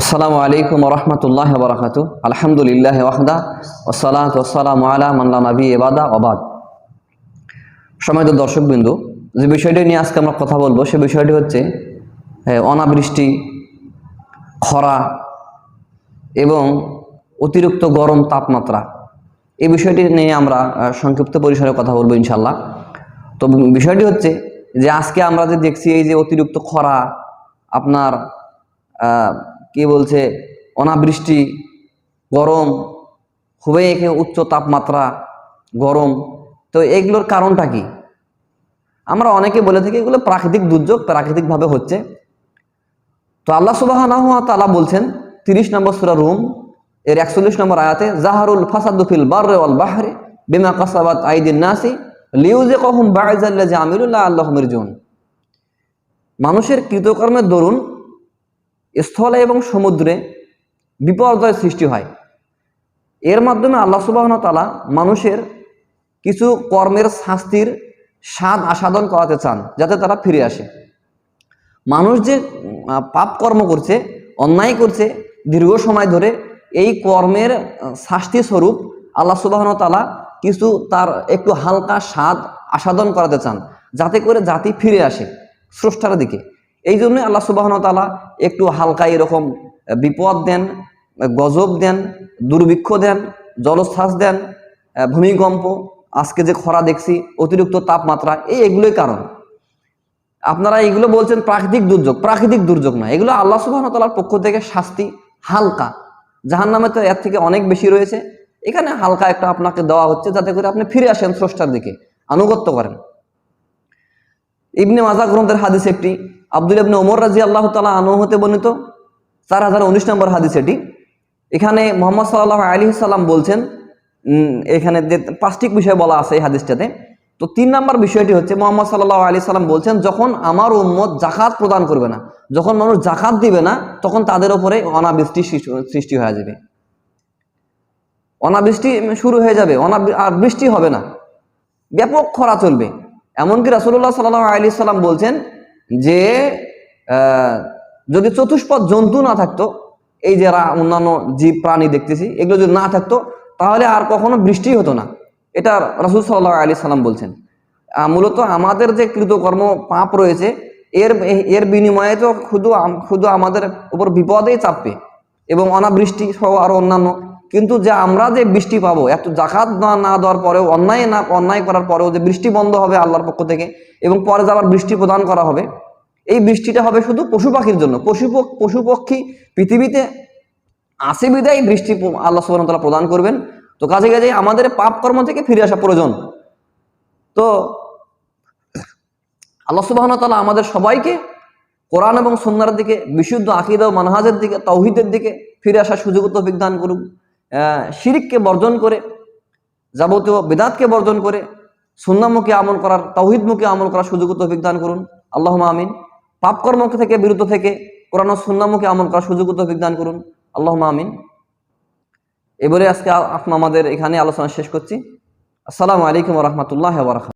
আসসালামু আলাইকুম রহমতুল্লাহ বরাকাতু। আলহামদুলিল্লাহ ওয়াহদা ওসালাত ওসালাম আলা মাল্লা নবী এবাদা অবাদ সময় দর্শকবিন্দু, যে বিষয়টি নিয়ে আজকে আমরা কথা বলব সে বিষয়টি হচ্ছে অনাবৃষ্টি, খরা এবং অতিরিক্ত গরম তাপমাত্রা। এই বিষয়টি নিয়ে আমরা সংক্ষিপ্ত পরিসরে কথা বলব ইনশাল্লাহ তো বিষয়টি হচ্ছে যে আজকে আমরা যে দেখছি এই যে অতিরিক্ত খরা, আপনার কি বলছে? অনাবৃষ্টি, গরম, খুবই একে উচ্চ তাপমাত্রা, গরম। তো এগুলোর কারণটা কি? আমরা অনেকে বলে থাকি এগুলো প্রাকৃতিক দুর্যোগ, প্রাকৃতিকভাবে হচ্ছে। তো আল্লাহ সুবাহ তালা বলছেন, তিরিশ নম্বর সুরা রুম, এর একচল্লিশ নম্বর আয়াতে, জাহারুল ফাসাদুফিল বার্রে ওয়াল বাহরে বিমা কাসাবাত আইদিন নাসি লিউজে কহুম বাঈজাল্লা যে আমিরুল্লাহ আল্লাহ মানুষের কৃতকর্মের দরুন স্থলে এবং সমুদ্রে বিপর্যয় সৃষ্টি হয়। এর মাধ্যমে আল্লাহ সুবাহ তালা মানুষের কিছু কর্মের শাস্তির স্বাদ আসাদন করাতে চান, যাতে তারা ফিরে আসে। মানুষ যে পাপ কর্ম করছে, অন্যায় করছে, দীর্ঘ সময় ধরে এই কর্মের শাস্তি স্বরূপ আল্লাহ সুবাহন তালা কিছু তার একটু হালকা স্বাদ আসাদন করাতে চান, যাতে করে জাতি ফিরে আসে স্রষ্টার দিকে। এই জন্যই আল্লাহ সুবাহন তালা একটু হালকা এরকম বিপদ দেন, গজব দেন, দুর্ভিক্ষ দেন জলশ্বাস দেন, ভূমিকম্প, আজকে যে খরা দেখছি, অতিরিক্ত তাপমাত্রা, এই এগুলোই কারণ। আপনারা এগুলো বলছেন প্রাকৃতিক দুর্যোগ প্রাকৃতিক দুর্যোগ না, এগুলো আল্লাহ সুবাহ তালার পক্ষ থেকে শাস্তি হালকা। জাহান নামে তো এর থেকে অনেক বেশি রয়েছে। এখানে হালকা একটা আপনাকে দেওয়া হচ্ছে যাতে করে আপনি ফিরে আসেন স্রষ্টার দিকে, আনুগত্য করেন। ইবনে মাজা গ্রন্থের হাদিস একটি। আব্দুল ইবনে ওমর রাজি আল্লাহ তালা আনু হতে বর্ণিত। চার হাজার উনিশ নম্বর হাদিস এটি। এখানে মোহাম্মদ সাল্লাহ আলী সাল্লাম বলছেন এখানে যে পাঁচটি বিষয় বলা আছে এই হাদিসটাতে। তো তিন নম্বর বিষয়টি হচ্ছে, মোহাম্মদ সাল্লাহ আলী সাল্লাম বলছেন, যখন আমার উম্মত জাকাত প্রদান করবে না, যখন মানুষ জাকাত দিবে না, তখন তাদের ওপরে অনাবৃষ্টি সৃষ্টি- হয়ে যাবে। অনাবৃষ্টি শুরু হয়ে যাবে, অনাবৃ- আর বৃষ্টি হবে না। ব্যাপক খরা চলবে। এমনকি রাসুল্লাহ সাল্লাহ আলী সাল্লাম বলছেন যে যদি চতুষ্পদ জন্তু না থাকতো, এই যে অন্যান্য জীব, প্রাণী দেখতেছি, এগুলো যদি না থাকতো, তাহলে আর কখনো বৃষ্টি হতো না। এটা রাসুল সাল্লাহ আলী সাল্লাম বলছেন। মূলত আমাদের যে কৃতকর্ম পাপ রয়েছে, এর এর বিনিময়ে তো শুধু শুধু আমাদের উপর বিপদেই চাপবে এবং অনাবৃষ্টি সহ আরও অন্যান্য কিন্তু যে আমরা যে বৃষ্টি পাবো এত জাকাত না না দেওয়ার পরেও অন্যায় না অন্যায় করার পরেও যে বৃষ্টি বন্ধ হবে আল্লাহর পক্ষ থেকে এবং পরে আবার বৃষ্টি প্রদান করা হবে এই বৃষ্টিটা হবে শুধু পশু পাখির জন্য। পশু পশু পক্ষী পৃথিবীতে আসে বিদায় বৃষ্টি আল্লাহ সুবাহ তালা প্রদান করবেন। তো কাজে কাজে আমাদের পাপ কর্ম থেকে ফিরে আসা প্রয়োজন। তো আল্লাহ সুবাহ তালা আমাদের সবাইকে কোরআন এবং সন্ন্যার দিকে বিশুদ্ধ আকিদা ও মানহাজের দিকে তৌহিদের দিকে ফিরে আসার সুযোগ তো করুন আহ, শিরিককে বর্জন করে, যাবতীয় বেদাতকে বর্জন করে সুন্নামুখী আমল করার তৌহিদমুখী আমল করার সুযোগ তৌফিক দান করুন। আল্লাহ আমিন। পাপকর্ম থেকে বিরত থেকে কোরআন সুন্নামুখী আমল করার সুযোগ তৌফিক দান করুন। আল্লাহ আমিন। এবারে আজকে আমাদের এখানে আলোচনা শেষ করছি। আসসালামু আলাইকুম রহমতুল্লাহ বারাকাত